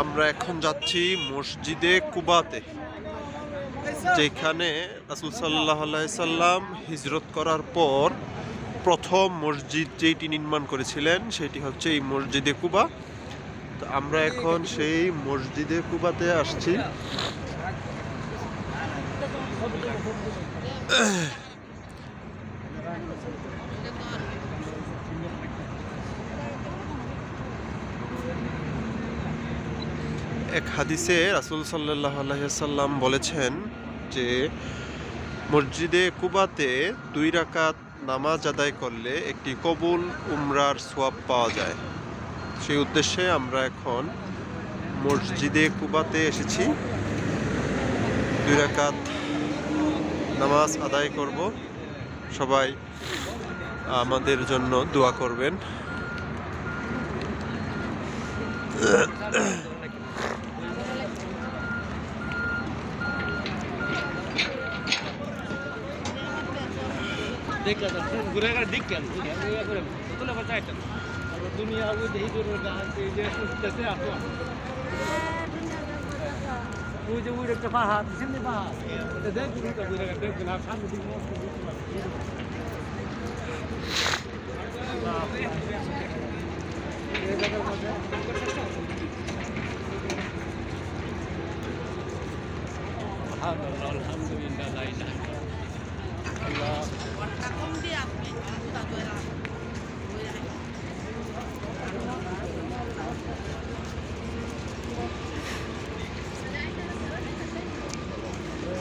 আমরা এখন যাচ্ছি মসজিদে কুবাতে, যেখানে রাসুল সাল্লাহ সাল্লাম হিজরত করার পর প্রথম মসজিদ যেটি নির্মাণ করেছিলেন, সেটি হচ্ছে এই মসজিদে কুবা। আমরা এখন সেই মসজিদে কুবাতে আসছি। এক হাদিসে রাসুল সাল্লাহ সাল্লাম বলেছেন যে, মসজিদে কুবাতে দুই রাকাত নামাজ আদায় করলে একটি কবুল, উমরার সোয়াব পাওয়া যায়। সেই উদ্দেশ্যে আমরা এখন মসজিদে কুবাতে এসেছি। দুই রাকাত নামাজ আদায় করব। সবাই আমাদের জন্য দোয়া করবেন। দেখলা তো ঘুরে দিক কেন করে তোলা বাচ্চা এটা দুনিয়া ওই দেহি জোর গাছ এই যে সুস্থতে আসো ওই যে ওই একটা পাহাড় সামনে পাহাড় এটা দেখ ঘুরে তো ঘুরে দেখ না সামনে দিকে মস্ত বুঝতে পারছি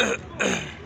Ugh.